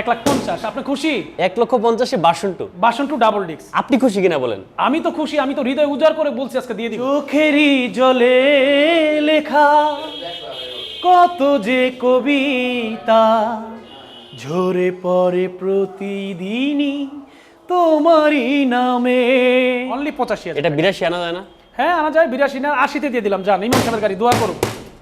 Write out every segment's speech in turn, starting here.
এক লাখ পঞ্চাশ। আপনি খুশি? এক লক্ষ পঞ্চাশে বাসন টু বাসন টু ডাবল ডিক্স আপনি খুশি কিনা বলেন? আমি তো খুশি আমি তো হৃদয় উজাড় করে বলছি আজকে দিয়ে দিই চোখেরই জলে লেখা কত যে কবিতা ঝরে পড়ে প্রতিদিনই তোমারই নামে। অনলি পঁচাশি এটা বিরাশি আনা যায় না? হ্যাঁ আনা যায় বিরাশি না আশিতে দিয়ে দিলাম যান ইমাম সাহেবের গাড়ি দোয়া করুন।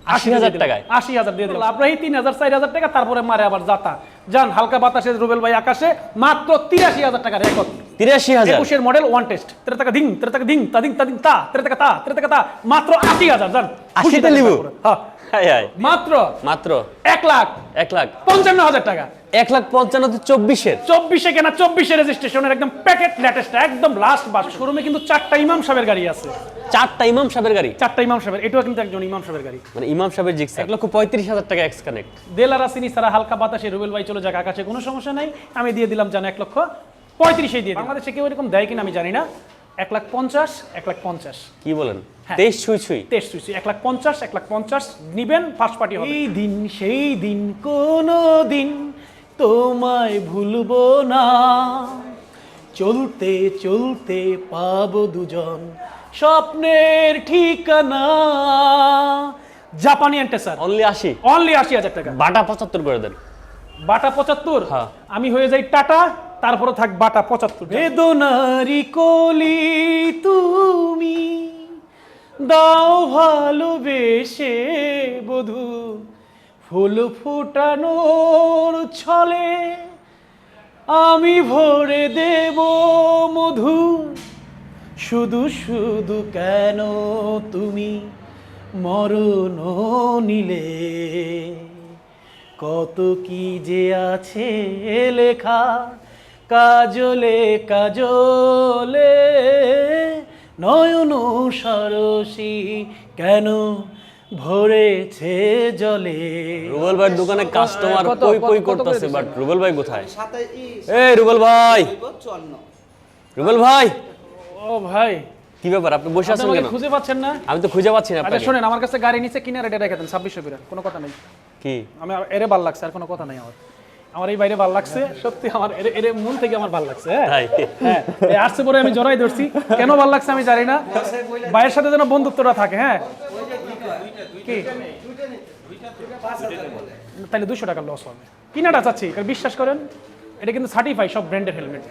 80,000 টাকায়? আশি হাজার দিয়ে দিলাম। আপনার এই তিন হাজার চার হাজার টাকা তারপরে মারে আবার যাতা। যান হালকা বাতাসে রুবেল ভাই আকাশে মাত্র তিরাশি হাজার টাকা রেকর্ড তিরাশি হাজার। একুশের মডেল ওয়ান টেস্ট তেরে টাকা দিন তেরে টাকা দিন তা দিন তা দিন তা তেরে টাকা তা তেরে টাকা তা মাত্র আশি হাজার যান। আশি আশিতে থাকেন হ্যাঁ। মাত্র মাত্র। এক লাখ এক লাখ। পঞ্চান্ন হাজার টাকা। এক লাখ পঞ্চান্ন চব্বিশের। চব্বিশে কেনা চব্বিশে রেজিস্ট্রেশনের একদম প্যাকেট লেটেস্ট একদম লাস্ট বাস শোরুমে কিন্তু চারটা ইমাম সাহেবের গাড়ি আছে। চারটা ইমাম সাহেবের গাড়ি? চারটা ইমাম সাহেবের এটাও কিন্তু একজন ইমাম সাহেবের গাড়ি। মানে ইমাম সাহেবের জিক্স এক লক্ষ পঁয়ত্রিশ হাজার টাকা এক্স কানেক্ট দেলার আসিনি সারা হালকা বাতাসে রুবেল ভাই চলে যাক আকাশে কোনো সমস্যা নাই। আমি দিয়ে দিলাম জানো এক লক্ষ পঁয়ত্রিশে দিয়ে দিলাম। বাংলাদেশে কেউ এরকম দেয় কিনা আমি জানি না। এক লাখ পঞ্চাশ এক লাখ পঞ্চাশ। কি বলেন? হ্যাঁ। তেইশ ছুঁই ছুঁই। টেস্ট হয়েছে এক লাখ পঞ্চাশ এক লাখ পঞ্চাশ। নিবেন ফার্স্ট পার্টি হবে। এই দিন সেই দিন কোনো দিন তোমায় ভুলবো না। চলতে চলতে পাবো দুজন। স্বপ্নের ঠিকানা। জাপানি অ্যান্টেসার অনলি আশি। অনলি আশি হাজার টাকা। বাটা পঁচাত্তর করে দেন। বাটা পঁচাত্তর? হ্যাঁ। আমি হয়ে যাই টাটা তারপরে থাক বাটা পঁচাত্তর। বেদনারি কলি তুমি দাও ভালোবেসে বধু। ফুল ফুটানোর ছলে আমি ভরে দেব মধু। শুধু শুধু কেন তুমি মরণ নিলে? কত কি যে আছে লেখা কাজলে কাজলে। নয়ন সরসী কেন ভরেছে জলে। রুবেল ভাইয়ের দোকানে কাস্টমার কই কই করতেছে? বাট রুবেল ভাই কোথায়? এই রুবেল ভাই। রুবেল ভাই। ও ভাই। কি ব্যাপার? আপনি বসে আছেন কেন? খুঁজে পাচ্ছেন না? আমি তো খুঁজে পাচ্ছি না আচ্ছা আপনাকে। শোনেন আমার কাছে গাড়ি নিচে কিনে রেটে রেখে দেন ছাব্বিশশো বিরাট কোনো কথা নেই। কি? আমি এরে ভালো লাগছে আর কোনো কথা নাই আমার। আমার এই বাইরে ভালো লাগছে সত্যি আমার এরে এরে মন থেকে আমার ভালো লাগছে হ্যাঁ? হ্যাঁ এই আসছে পরে আমি জড়াই ধরছি। কেন ভালো লাগছে আমি জানি না। ভাইয়ের সাথে যেন বন্ধুত্বটা থাকে হ্যাঁ? তাহলে দুশো টাকা লস হবে। কিনাটা চাচ্ছি বিশ্বাস করেন? এটা কিন্তু সার্টিফাই সব ব্র্যান্ডের হেলমেট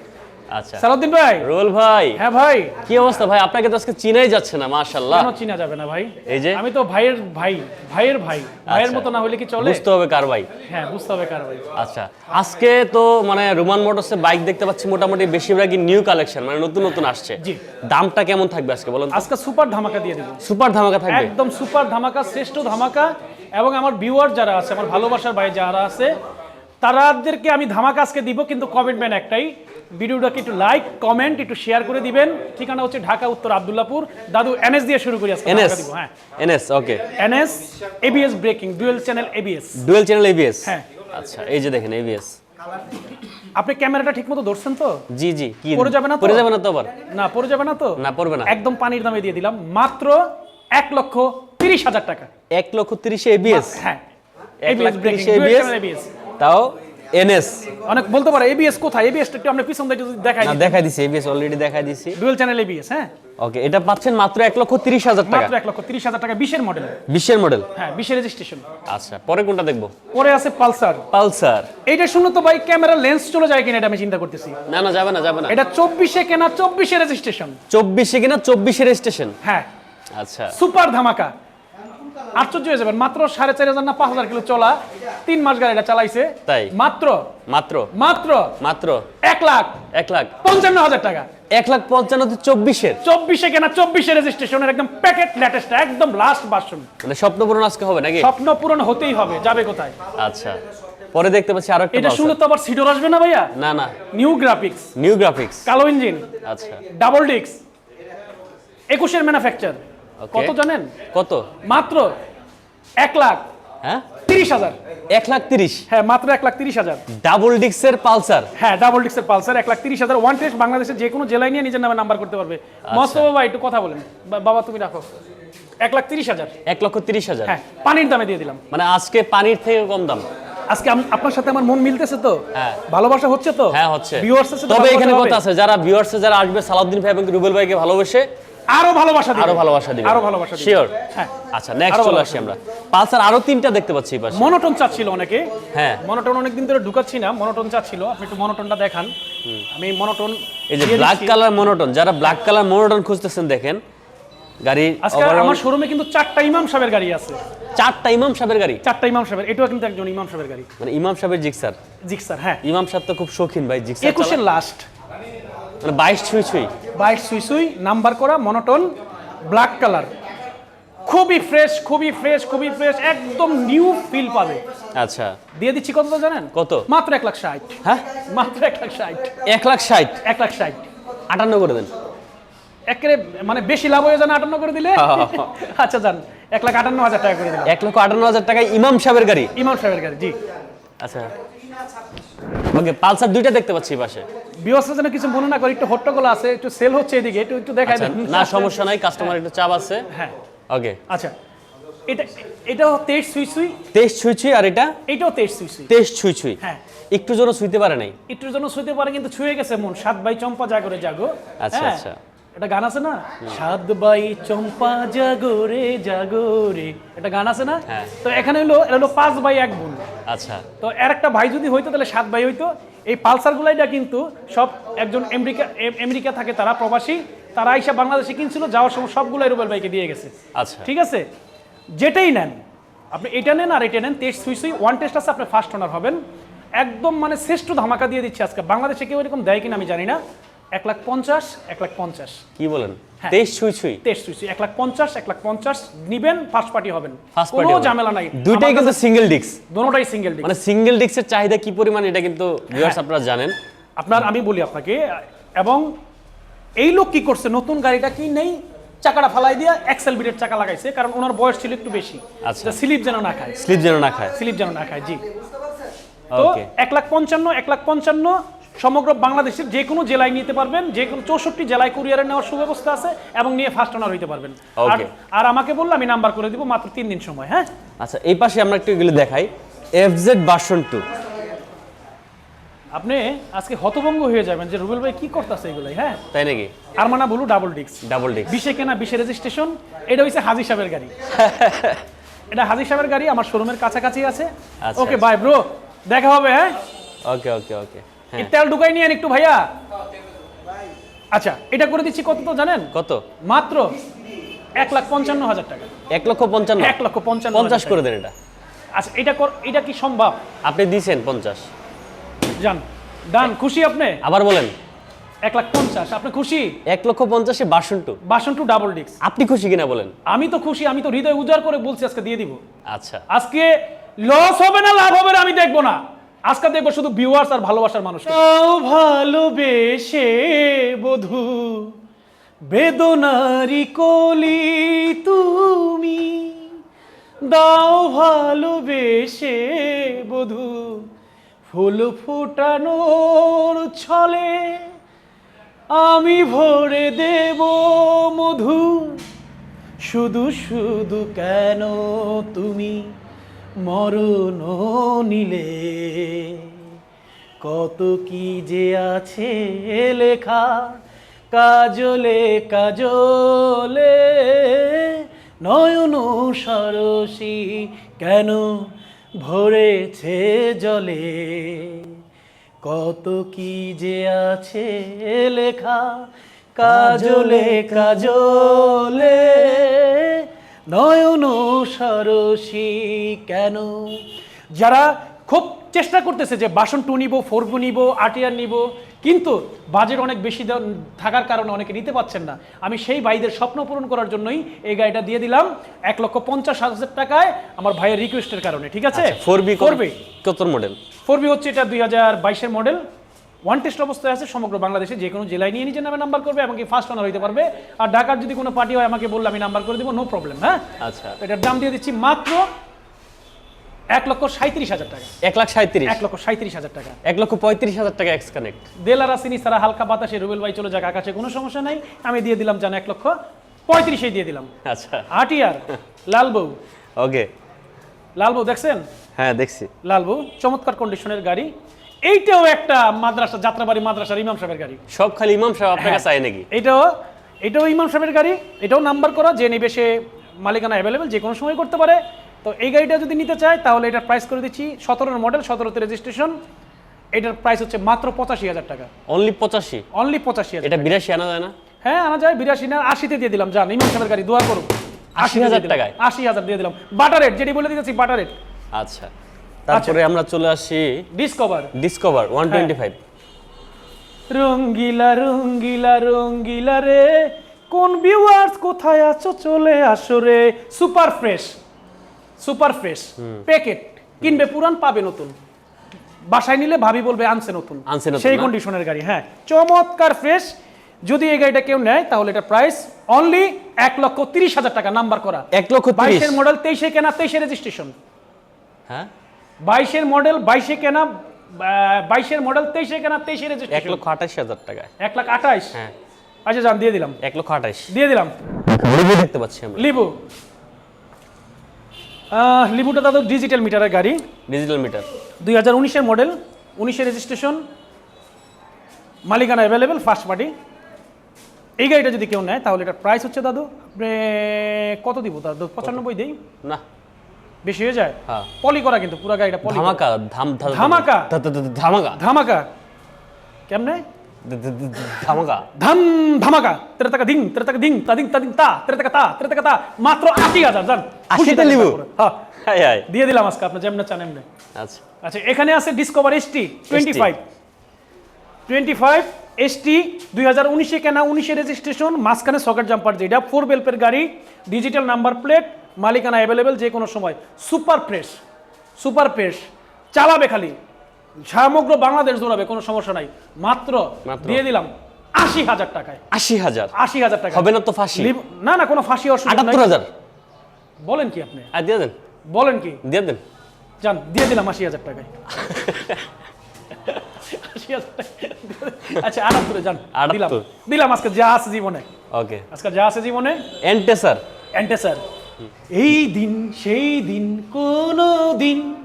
আচ্ছা। সালাউদ্দিন ভাই। রুবেল ভাই। হ্যাঁ ভাই। কি অবস্থা ভাই? আপনাকে তো আজকে চিনাই যাচ্ছে না মাশাআল্লাহ। কেন চিনা যাবে না ভাই? এই যে? আমি তো ভাইয়ের ভাই ভাইয়ের ভাই। ভাইয়ের আচ্ছা। মতো না হলে কি চলে? বুঝতে হবে কার ভাই। হ্যাঁ বুঝতে হবে কার ভাই। আচ্ছা আজকে তো মানে রোমান মোটরসে বাইক দেখতে পাচ্ছি মোটামুটি বেশিরভাগই নিউ কালেকশন মানে নতুন নতুন আসছে। জি। দামটা কেমন থাকবে আজকে বলুন আজকে সুপার ধামাকা দিয়ে দেবো। সুপার ধামাকা থাকবে? একদম সুপার ধামাকা শ্রেষ্ঠ ধামাকা এবং আমার ভিউয়ার যারা আছে আমার ভালোবাসার ভাই যারা আছে তারাদেরকে আমি ধামাকা আজকে দিব কিন্তু কমেন্টমেন্ট একটাই ভিডিওটাকে একটু লাইক কমেন্ট একটু শেয়ার করে দিবেন। ঠিকানা হচ্ছে ঢাকা উত্তর আবদুল্লাপুর। দাদু এনএস দিয়ে শুরু করি আজকে এনএস হ্যাঁ। NS okay NS ABS braking dual channel ABS dual channel ABS হ্যাঁ। আচ্ছা এই যে দেখেন এবিএস আপনি ক্যামেরাটা ঠিকমতো ধরছেন তো? জি জি কি? পড়ে যাবে না তো? পড়ে যাবে না তো আবার? না পড়ে যাবে না তো? না পড়বে না। একদম পানির দামে দিয়ে দিলাম। মাত্র এক লক্ষ তিরিশ হাজার টাকা। এক লক্ষ তিরিশে এবিএস হ্যাঁ। এক লাখ তিরিশে এবিএস তাও এনএস। অনেক বলতে পারে এবিএস কোথায়? এবিএস একটু আমরা পিছন যদি দেখাই না দেখাই দিছি এবিএস অলরেডি দেখাই দিছি। ডুয়েল চ্যানেল এবিএস হ্যাঁ? ওকে এটা পাচ্ছেন মাত্র এক লক্ষ তিরিশ হাজার টাকা। মাত্র এক লক্ষ তিরিশ হাজার টাকা বিশের মডেল বিশের মডেল হ্যাঁ বিশের রেজিস্ট্রেশন আচ্ছা পরে কোনটা দেখব? পরে আছে পালসার। পালসার। এইটা শুনো তো ভাই ক্যামেরা লেন্স চলে যায় কিনা এটা আমি চিন্তা করতেছি। না না যাবে না যাবে না। এটা চব্বিশে কেনা চব্বিশে রেজিস্ট্রেশন চব্বিশে কিনা চব্বিশের স্টেশন হ্যাঁ। আচ্ছা। সুপার ধামাকা। আশ্চর্য হয়ে যাবেন। মাত্র সাড়ে চার হাজার না পাঁচ হাজার কিলো চলা তিন মাস গাড়িটা চালাইছে। তাই? মাত্র? মাত্র? মাত্র? মাত্র? এক লাখ? এক লাখ? পঞ্চান্ন হাজার টাকা। এক লাখ পঞ্চান্ন তো চব্বিশের। চব্বিশে কেনা চব্বিশে রেজিস্ট্রেশনের একদম প্যাকেট লেটেস্ট একদম লাস্ট ভার্সন মানে স্বপ্ন পূরণ আজকে হবে নাকি? স্বপ্ন পূরণ হতেই হবে যাবে কোথায়? আচ্ছা। পরে দেখতে পাচ্ছি আরও একটা এটা শুনে তো আবার সিডোর আসবে না ভাইয়া? না না। নিউ গ্রাফিক্স নিউ গ্রাফিক্স কালো ইঞ্জিন আচ্ছা। ডাবল ডিক্স একুশের ম্যানুফ্যাকচার. কত জানেন? কত? মাত্র এক লাখ হ্যাঁ? তিরিশ হাজার। এক লাখ তিরিশ? হ্যাঁ মাত্র এক লাখ তিরিশ হাজার। ডাবল ডিক্সের পালসার? হ্যাঁ ডাবল ডিক্সের পালসার এক লাখ তিরিশ হাজার। ওয়ান টেস্ট বাংলাদেশের যে কোনো জেলায় নিয়ে নিজের নামে নাম্বার করতে পারবে। আচ্ছা। একটু কথা বলেন। বাবা তুমি রাখো। এক লাখ তিরিশ হাজার। এক লক্ষ তিরিশ হাজার? হ্যাঁ পানির দামে দিয়ে দিলাম। মানে আজকে পানির থেকে কম দাম? আজকে আপনার সাথে আমার মন মিলতেছে তো? হ্যাঁ। ভালোবাসা হচ্ছে তো? হ্যাঁ হচ্ছে। তবে এখানে কথা আছে যারা ভিউয়ার্স যারা আসবে সালাউদ্দিন ভাই এবং রুবেল ভাইকে ভালোবেসে আরও ভালোবাসা দিবে। আরও ভালোবাসা দিবে। আরও ভালোবাসা দিবে। শিওর হ্যাঁ আচ্ছা নেক্সট চলে আসি আমরা। পালসার আরও তিনটা দেখতে পাচ্ছি পাশে। মনোটন চাচ্ছিল অনেকে। হ্যাঁ। মনোটন অনেকদিন ধরে ঢুকাচ্ছি না মনোটন চাচ্ছিল। আপনি একটু মনোটনটা দেখান। আমি মনোটন এই যে ব্ল্যাক কালার মনোটন যারা ব্ল্যাক কালার মনোটন খুঁজতেছেন দেখেন গাড়ি আজকে আমার শোরুমে কিন্তু চারটা ইমাম সাহেবের গাড়ি আছে। চারটা ইমাম সাহেবের গাড়ি? চারটা ইমাম সাহেবের। এটাও কিন্তু একজন ইমাম সাহেবের গাড়ি। মানে ইমাম সাহেবের জিক্সার? জিক্সার হ্যাঁ। ইমাম সাহেব তো খুব শৌখিন ভাই জিক্সার একুশের লাস্ট বাইশ ছুঁই ছুঁই। বাইট সুই সুই নাম্বার করা মনোটন ব্ল্যাক কালার। খুবই ফ্রেশ খুবই ফ্রেশ খুবই ফ্রেশ একদম নিউ ফিল পাবে। আচ্ছা। দিয়ে দিচ্ছি কত জানেন? কত? মাত্র এক লাখ ষাট। হ্যাঁ? মাত্র এক লাখ ষাট। এক লাখ ষাট? এক লাখ ষাট। আটান্ন করে দেন। একেবারে মানে বেশি লাভ হয়ে যান আটান্ন করে দিলে? আচ্ছা যান এক লাখ আটান্ন হাজার টাকা করে দিলাম। এক লক্ষ আটান্ন হাজার টাকায় ইমাম সাহেবের গাড়ি। ইমাম সাহেবের গাড়ি জি। আচ্ছা। ওকে পালসার দুইটা দেখতে পাচ্ছি পাশে। বিওসের জন্য কিছু মনে না করি একটু হট্টগোল আছে একটু সেল হচ্ছে এদিকে একটু একটু দেখাই আচ্ছা, দেন না সমস্যা নাই কাস্টমার একটু চাপ আছে। হ্যাঁ। ওকে। আচ্ছা এটা এটাও তেইশ সুই সুই তেইশ ছুঁই ছুঁই আর এটা? এটাও তেইশ সুই সুই তেইশ ছুঁই ছুঁই। হ্যাঁ। একটু জন্য ছুঁইতে পারে নাই। একটু জন্য শুইতে পারে কিন্তু ছুঁয়ে গেছে মন। সাত বাই চম্পা জাগরে জাগো আচ্ছা, হ্যাঁ, আচ্ছা। এটা গান আছে না? সাত বাই চম্পা জাগরে জাগরে। এটা গান আছে না? হ্যাঁ। তো এখানে হলো এটা হলো পাঁচ বাই এক বোন আচ্ছা। তো এর একটা ভাই যদি হইতো তাহলে সাত ভাই হইতো। এই পালসার গুলাইটা কিন্তু সব একজন আমেরিকা আমেরিকা থাকে তারা প্রবাসী। তারা আইসা বাংলাদেশে কিনছিল যাওয়ার সময় সবগুলাই রুবেল ভাইকে দিয়ে গেছে। আচ্ছা। ঠিক আছে? যেটাই নেন আপনি এটা নেন আর এটা নেন টেস্ট সুই সুই ওয়ান টেস্ট আছে আপনি ফার্স্ট ওনার হবেন। একদম মানে শ্রেষ্ঠ ধামাকা দিয়ে দিচ্ছে আজকে। বাংলাদেশে কেউ এরকম দেয় কিনা আমি জানি না। এক লাখ পঞ্চাশ এক লাখ পঞ্চাশ। কি বলেন? হ্যাঁ। তেইশ ছুঁই ছুঁই। টেস্ট সুই সুই এক লাখ পঞ্চাশ এক লাখ পঞ্চাশ নিবেন ফার্স্ট পার্টি হবেন। কোনো ঝামেলা নাই। দুইটাই কিন্তু সিঙ্গেল ডিস্ক সিঙ্গেল মানে সিঙ্গেল ডিস্কের চাহিদা কি পরিমাণ এটা কিন্তু ভিউয়ার্স আপনারা জানেন। আপনার আমি বলি আপনাকে এবং এই লোক কি করছে? নতুন গাড়িটা কি নেই? চাকাটা ফালাই দিয়ে এক্সেল বিটের চাকা লাগাইছে কারণ ওনার বয়স ছিল একটু বেশি। আচ্ছা। স্লিপ যেন না খায়। স্লিপ যেন না খায়। স্লিপ যেন না খায় জি। তো এক লাখ পঞ্চান্ন এক লাখ পঞ্চান্ন সমগ্র বাংলাদেশের যে কোনো জেলায় নিতে পারবেন যে কোনো চৌষট্টি জেলায় কুরিয়ারে নেওয়ার সুব্যবস্থা আছে এবং নিয়ে ফার্স্ট ওনার হইতে পারবেন। আর আমাকে বললে আমি নাম্বার করে দিব মাত্র তিন দিন সময় হ্যাঁ? আচ্ছা এই পাশে আমরা একটু এগুলো দেখাই। এফজেড ভার্সন টু আপনি আজকে হতভঙ্গ হয়ে যাবেন যে রুবেল ভাই কি করতেছে এগুলাই হ্যাঁ? তাই নাকি? আর মানা বলু ডাবল ডিক্স ডাবল ডিস্ক বিশে কেনা বিশে রেজিস্ট্রেশন এটা হচ্ছে হাজি সাহেবের গাড়ি। এটা হাজি সাহেবের গাড়ি আমার শোরুমের কাছাকাছি আছে। ওকে। বাই ব্রো দেখা হবে হ্যাঁ? ওকে ওকে ওকে এই তেল ঢুকাই নিয়ে একটু ভাইয়া। আচ্ছা এটা করে দিচ্ছি কত তো জানেন? কত? মাত্র এক লাখ পঞ্চান্ন হাজার টাকা। এক লক্ষ পঞ্চান্ন? এক লক্ষ পঞ্চান্ন পঞ্চাশ করে দেন এটা। আচ্ছা এটা কর এটা কি সম্ভব? আপনি দিয়েছেন পঞ্চাশ। জান ডান খুশি আপনি? আবার বলেন। এক লাখ পঞ্চাশ আপনি খুশি? এক লক্ষ পঞ্চাশে version two version two double disc আপনি খুশি কিনা বলেন? আমি তো খুশি আমি তো হৃদয় উজাড় করে বলছি আজকে দিয়ে দিব। আচ্ছা। আজকে লস হবে না লাভ হবে না আমি দেখব না। আজকে দেখব শুধু ভিউয়ার্স আর ভালোবাসার মানুষ ভালোবেসে বধু, বেদনারি কলি তুমি। দাও ভালোবেসে বধু, ফুল ফুটানোর ছলে আমি ভরে দেব মধু। শুধু শুধু কেন তুমি? মরণ নিলে। কত কি যে আছে লেখা, কাজলে কাজলে। নয়ন সরসী কেন ভরেছে জলে? কত কি যে আছে লেখা, কাজলে কাজলে। নয়ন সরসী কেন? যারা খুব চেষ্টা করতেছে যে বাসন টু নিব ফোর নিব আটিয়ার নিব কিন্তু বাজেট অনেক বেশি থাকার কারণে অনেকে নিতে পাচ্ছেন না। আমি সেই ভাইদের স্বপ্ন পূরণ করার জন্যই এই গাড়িটা দিয়ে দিলাম। এক লক্ষ পঞ্চাশ হাজার টাকায় আমার ভাইয়ের রিকোয়েস্টের কারণে ঠিক আছে? ফোর বি ফোর বি কত মডেল ফোর বি হচ্ছে এটা দুই হাজার বাইশের মডেল ওয়ান টেস্ট অবস্থায় আছে সমগ্র বাংলাদেশে যে কোনো জেলায় নিয়ে নিজের নামে নাম্বার করবে এমনকি ফার্স্ট অনার হইতে পারবে। আর ঢাকার যদি কোনো পার্টি হয় আমাকে বললে আমি নাম্বার করে দেবো নো প্রবলেম হ্যাঁ? আচ্ছা। এটার দাম দিয়ে দিচ্ছি মাত্র এক লক্ষ সাঁত্রিশ হাজার টাকা। এক লাখ সাঁত্রিশ? এক লক্ষ সাঁত্রিশ হাজার টাকা। এক লক্ষ পঁয়ত্রিশ হাজার টাকা এক্স কানেক্ট দেলার আসিনি সারা হালকা বাতাসে রুবেল ভাই চলে যাক আকাশে কোনো সমস্যা নাই। আমি দিয়ে দিলাম জান এক লক্ষ পঁয়ত্রিশেই দিয়ে দিলাম। আচ্ছা। আটিয়ার লালবউ ওকে। লালবউ দেখছেন? হ্যাঁ দেখছি। লালবু চমৎকার কন্ডিশনের গাড়ি। এইটাও একটা মাদ্রাসা যাত্রাবাড়ি মাদ্রাসার ইমাম সাহেবের গাড়ি। সব খালি ইমাম সাহেব আপনার কাছে নাকি? এটাও এটাও ইমাম সাহেবের গাড়ি এটাও নাম্বার করা যে নেবে সে মালিকানা অ্যাভেলেবেল যে কোনো সময় করতে পারে। তো এই গাড়িটা যদি নিতে চায় তাহলে এটার প্রাইস করে দিচ্ছি সতেরোর মডেল সতেরোতে রেজিস্ট্রেশন এটার প্রাইস হচ্ছে মাত্র পঁচাশি হাজার টাকা। অনলি পঁচাশি? অনলি পঁচাশি হাজার এটা বিরাশি আনা যায় না? হ্যাঁ আনা যায় বিরাশি না আশিতে দিয়ে দিলাম যান ইমাম সাহেবের গাড়ি দোয়া করুন। 80,000 টাকায়? আশি হাজার দিয়ে দিলাম। বাটার রেট যেটি বলে দিতেছি বাটার রেট আচ্ছা। তারপরে আমরা চলে আসি Discover Discover one twenty five রঙ্গিলা রঙ্গিলা রঙ্গিলা রে। কোন ভিউয়ার্স কোথায় আছো? চলে আসো রে। Super fresh super fresh packet কিনবে পুরান পাবে নতুন। বাসায় নিলে ভাবি বলবে আনছে নতুন। আনছে নতুন, সেই কন্ডিশনের গাড়ি হ্যাঁ। চমৎকার ফ্রেশ যদি এই গাড়িটা কেউ নেয় তাহলে এটা প্রাইস অনলি এক লক্ষ তিরিশ হাজার টাকা নাম্বার করা। এক লক্ষ বাইশের মডেল তেইশে কেনা তেইশে রেজিস্ট্রেশন হ্যাঁ? বাইশের মডেল বাইশে কেনা বাইশের মডেল তেইশে কেনা তেইশে এক লক্ষ আঠাশ হাজার টাকা এক লাখ আঠাশ? হ্যাঁ। আচ্ছা যান দিয়ে দিলাম। এক লক্ষ আঠাশ। দিয়ে দিলাম। লিবু দেখতে পাচ্ছি আমরা। লিবু। আহ, লিবুটা দাদা ডিজিটাল মিটারের গাড়ি। ডিজিটাল মিটার দুই হাজার উনিশের মডেল উনিশের রেজিস্ট্রেশন মালিকানা অ্যাভেলেবেল ফার্স্ট পার্টি এই গাড়িটা যদি কেউ নেয় তাহলে এটার প্রাইস হচ্ছে দাদু কত দিব দাদু? পঁচানব্বই দেই। না। বেশি হয়ে যায়? হ্যাঁ। পলি করা কিন্তু পুরো গাড়িটা পলি ধামাকা ধামাকা? ধামাকা। ধামাকা? কেমনে? ধামাকা। ধাম ধামাকা। তেরে টাকা দিং তেরে টাকা দিং তা দিং তা। দিং তা তেরে টাকা তা তেরে টাকা তা। মাত্র আশি হাজার জান। আশিতে লিবু? হ্যাঁ। দিয়ে দিলাম আজকে আপনি যেমন চান এমনি। আচ্ছা। আচ্ছা এখানে আছে Discover ST twenty five twenty five ST দুই হাজার উনিশে কেনা উনিশে রেজিস্ট্রেশন মাঝখানে সকেট জাম্পার যেটা ফোর বেলপের গাড়ি ডিজিটাল নাম্বার প্লেট মালিকানা অ্যাভেলেবেল যে কোনো সময়। সুপার ফ্রেশ সুপার ফ্রেশ চালাবে খালি। সমগ্র বাংলাদেশ দৌড়াবে কোনো সমস্যা নাই। মাত্র। দিয়ে দিলাম আশি হাজার টাকায়। আশি হাজার? আশি হাজার টাকা হবে না তো ফাঁসি? না না কোনো ফাঁসি আটাত্তর হাজার? বলেন কি আপনি? দিয়ে দেন। বলেন কি? দিয়ে দেন। যান দিয়ে দিলাম আশি হাজার টাকায়। আচ্ছা আটাত্তরে যান দিলাম। দিলাম আজকে যা আছে জীবনে। ওকে আজকে যা আছে জীবনে। এন্টেসার এন্টে স্যার এই দিন, সেই দিন, কোনো দিন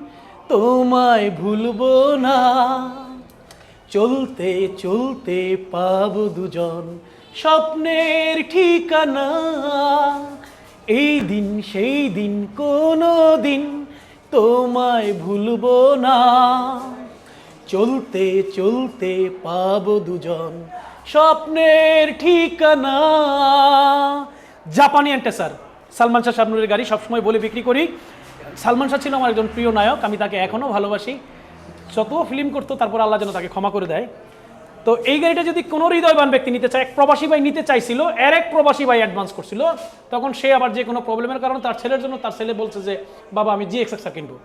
তোমায় ভুলবো না। চলতে চলতে পাব দুজন স্বপ্নের ঠিকানা। এই দিন, সেই দিন, কোনো দিন তোমায় ভুলবো না। চলতে চলতে পাব দুজন স্বপ্নের ঠিকানা। জাপানি অ্যান্টেসার। সালমান শাহ শাবনুরের গাড়ি সবসময় বলে বিক্রি করি। সালমান শাহ ছিল আমার একজন প্রিয় নায়ক আমি তাকে এখনও ভালোবাসি। যত ফিল্ম করতো তারপর আল্লাহ যেন তাকে ক্ষমা করে দেয়। তো এই গাড়িটা যদি কোনো হৃদয়বান ব্যক্তি নিতে চায় এক প্রবাসী ভাই নিতে চাইছিল এর এক প্রবাসী ভাই অ্যাডভান্স করছিল তখন সে আবার যে কোনো প্রবলেমের কারণে তার ছেলের জন্য তার ছেলে বলছে যে বাবা আমি জি এক্সএক্সার কিনবো।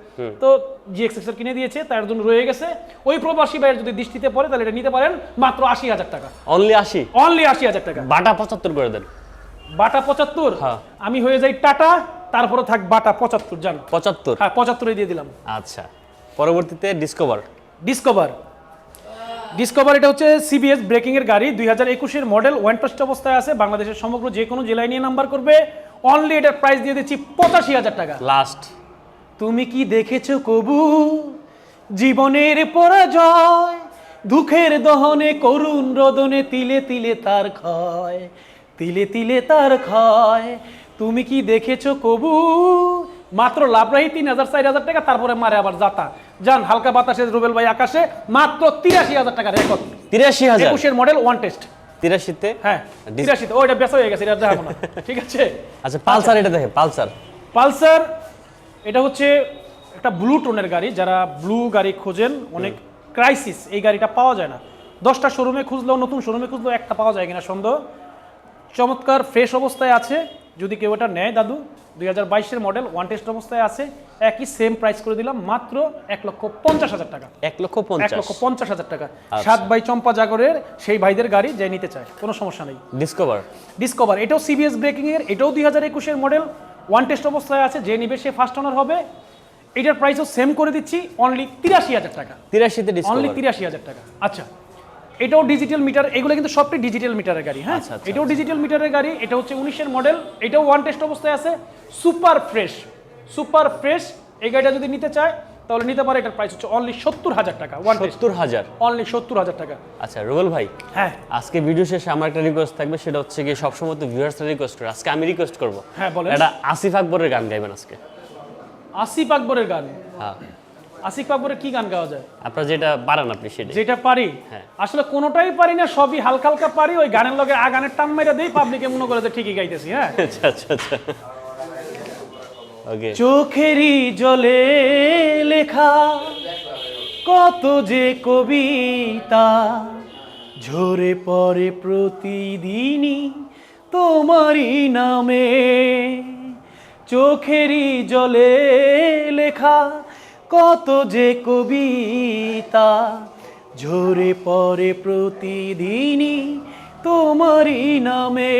তো জি এক্সএক্সার কিনে দিয়েছে তার জন্য রয়ে গেছে। ওই প্রবাসী ভাইয়ের যদি দৃষ্টিতে পড়ে তাহলে এটা নিতে পারেন মাত্র আশি হাজার টাকা। অনলি আশি? অনলি আশি হাজার টাকা। বাটা পঁচাত্তর করে দেন। বাটা পঁচাত্তর। হ্যাঁ। আমি হয়ে যাই টাটা তারপরে থাক বাটা পঁচাত্তর জান। পঁচাত্তর? হ্যাঁ পঁচাত্তরে দিয়ে দিলাম। আচ্ছা পরবর্তীতে ডিসকভার ডিসকভার ডিসকভার এটা হচ্ছে সিবিএস ব্রেকিং এর গাড়ি। দুই হাজার একুশের মডেল ওয়ান টেস্ট অবস্থায় আছে। বাংলাদেশের সমগ্র যে কোনো জেলায় নিয়ে নাম্বার করবে। অনলি এটার প্রাইস দিয়ে দিচ্ছি পঁচাশি হাজার টাকা। লাস্ট তুমি কি দেখেছ কবু? জীবনের পরাজয় দুঃখের দহনে করুণ রদনে তিলে তিলে তার ক্ষয়। তিলে তিলে তার ক্ষয় তুমি কি দেখেছ কবু? মাত্র লাভরাহি তিন হাজার চার হাজার টাকা তারপরে মারে আবার যাতা। যান হালকা বাতাসে রুবেল ভাই আকাশে মাত্র তিরাশি হাজার টাকা রেকর্ড তিরাশি হাজার? একুশের মডেল ওয়ান টেস্ট তিরাশিতে? হ্যাঁ তিরাশিতে। ওইটা বেসা হয়ে গেছে এটা দেখাবো না। ঠিক আছে? আচ্ছা পালসার এটা দেখে পালসার। পালসার এটা হচ্ছে একটা ব্লু টোনের গাড়ি। যারা ব্লু গাড়ি খোঁজেন অনেক ক্রাইসিস এই গাড়িটা পাওয়া যায় না। দশটা শোরুমে খুঁজলেও নতুন শোরুমে খুঁজলেও একটা পাওয়া যায় কিনা সন্দেহ। চমৎকার ফ্রেশ অবস্থায় আছে। যদি কেউ এটা নেয় দাদু দুই হাজার বাইশের মডেল ওয়ান টেস্ট অবস্থায় আছে। একই সেম প্রাইস করে দিলাম মাত্র এক লক্ষ পঞ্চাশ হাজার টাকা। এক লক্ষ এক লক্ষ পঞ্চাশ হাজার টাকা। সাত বাই চম্পা জাগরের সেই ভাইদের গাড়ি যে নিতে চায় কোনো সমস্যা নেই। ডিসকভার ডিসকভার এটাও সিবিএস ব্রেকিং এর এটাও দুই হাজার একুশের মডেল ওয়ান টেস্ট অবস্থায় আছে যে নিবে সে ফার্স্ট অনার হবে। এটার প্রাইসও সেম করে দিচ্ছি অনলি তিরাশি হাজার টাকা। তিরাশিতে অনলি তিরাশি হাজার টাকা। আচ্ছা এটাও ডিজিটাল মিটার এগুলো কিন্তু সবটাই ডিজিটাল মিটারের গাড়ি হ্যাঁ? আচ্ছা, আচ্ছা, এটাও ডিজিটাল মিটারের গাড়ি এটা হচ্ছে উনিশের মডেল এটাও ওয়ান টেস্ট অবস্থায় আছে সুপার ফ্রেশ সুপার ফ্রেশ এই গাড়িটা যদি নিতে চায় তাহলে নিতে পারে এটার প্রাইস হচ্ছে অনলি সত্তর হাজার টাকা ওয়ান সত্তর হাজার? অনলি সত্তর হাজার টাকা। আচ্ছা রুবেল ভাই হ্যাঁ। আজকে ভিডিও শেষে আমার একটা রিকোয়েস্ট থাকবে সেটা হচ্ছে কি সবসময় তো ভিউয়ার্সরা রিকোয়েস্ট করে আজকে আমি রিকোয়েস্ট করব। হ্যাঁ বলেন। এটা আসিফ আকবরের গান গাইবেন আজকে। আসিফ আকবরের গান? হ্যাঁ। আসিফ আকবরের কি গান গাওয়া যায়? আপনার যেটা পারেন আপনি সেটা যেটা পারি? হ্যাঁ। আসলে কোনোটাই পারি না সবই হালকা হালকা পারি ওই গানের লগে আ গানের টান মেরে দেই পাবলিকে মনে করে যে ঠিকই গাইতেছি হ্যাঁ? আচ্ছা আচ্ছা আচ্ছা। ওকে চোখেরই জলে লেখা কত যে কবিতা ঝরে পড়ে প্রতিদিনই তোমারই নামে। চোখেরই জলে লেখা কত যে কবিতা ঝরে পড়ে প্রতিদিনই তোমারই নামে।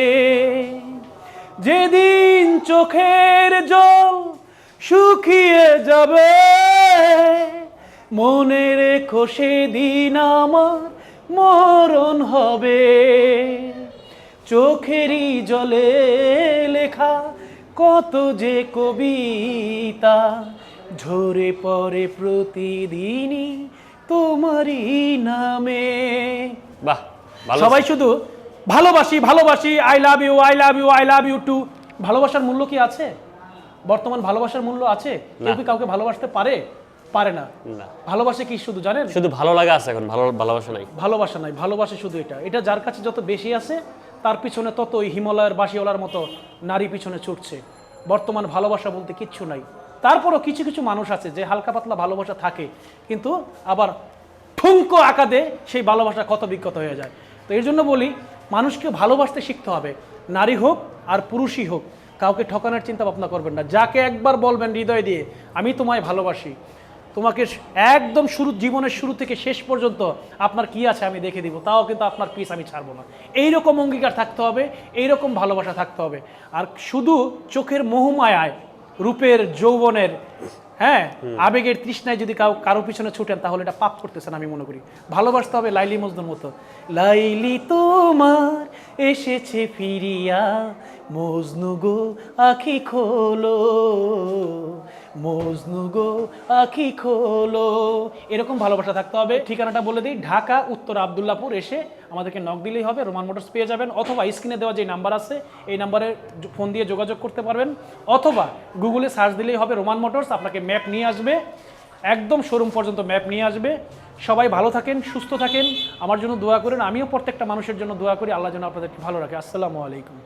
যেদিন চোখের জল শুকিয়ে যাবে, মনে রেখো সেদিন আমার মরণ হবে। চোখেরই জলে লেখা কত যে কবিতা ঝরে পড়ে প্রতিদিনই তোমারই নামে। বাহ সবাই শুধু ভালোবাসি ভালোবাসি I love you I love you I love you too ভালোবাসার মূল্য কি আছে? বর্তমান ভালোবাসার মূল্য আছে? কেউ কি কাউকে ভালোবাসতে পারে? পারে না। না। ভালোবাসে কি শুধু জানেন? শুধু ভালো লাগা আছে এখন ভালো ভালোবাসা নাই। ভালোবাসা নাই ভালোবাসে শুধু এটা। এটা যার কাছে যত বেশি আছে তার পিছনে তত ওই হিমালয়ের বাসিওয়ালার মতো নারী পিছনে ছুটছে। বর্তমান ভালোবাসা বলতে কিচ্ছু নাই। তারপরও কিছু কিছু মানুষ আছে যে হালকা পাতলা ভালোবাসা থাকে, কিন্তু আবার ঠুঙ্কো আকাদে সেই ভালোবাসা ক্ষত বিক্ষত হয়ে যায়। তো এর জন্য বলি, মানুষকে ভালোবাসতে শিখতে হবে। নারী হোক আর পুরুষই হোক, কাউকে ঠকানোর চিন্তা ভাবনা করবেন না। যাকে একবার বলবেন হৃদয় দিয়ে, আমি তোমায় ভালোবাসি। তোমাকে একদম শুরু, জীবনের শুরু থেকে শেষ পর্যন্ত আপনার কি আছে আমি দেখে দিব, তাও কিন্তু আপনার পিস আমি ছাড়বো না। এইরকম অঙ্গীকার থাকতে হবে, এইরকম ভালোবাসা থাকতে হবে। আর শুধু চোখের মোহমায়ায় রূপের যৌবনের হ্যাঁ আবেগের তৃষ্ণায় যদি কাউ কারও পিছনে ছুটেন, তাহলে এটা পাপ করতেছেন আমি মনে করি। ভালোবাসতে হবে লাইলি মজনুর মতো। লাইলি তোমার এসেছে ফিরিয়া, মজনু গো আখি খোলো। মজনু গো আখি খোলো। এরকম ভালোবাসা থাকতে হবে। ঠিকানাটা বলে দিই ঢাকা উত্তর আবদুল্লাপুর এসে আমাদেরকে নক দিলেই হবে রোমান মোটরস পেয়ে যাবেন অথবা স্ক্রিনে দেওয়া যে নাম্বার আছে এই নাম্বারে ফোন দিয়ে যোগাযোগ করতে পারবেন অথবা গুগলে সার্চ দিলেই হবে রোমান মোটরস আপনাকে ম্যাপ নিয়ে আসবে একদম শোরুম পর্যন্ত ম্যাপ নিয়ে আসবে। সবাই ভালো থাকেন সুস্থ থাকেন আমার জন্য দোয়া করেন আমিও প্রত্যেকটা মানুষের জন্য দোয়া করি আল্লাহ যেন আপনাদেরকে ভালো রাখে। আসসালামু আলাইকুম।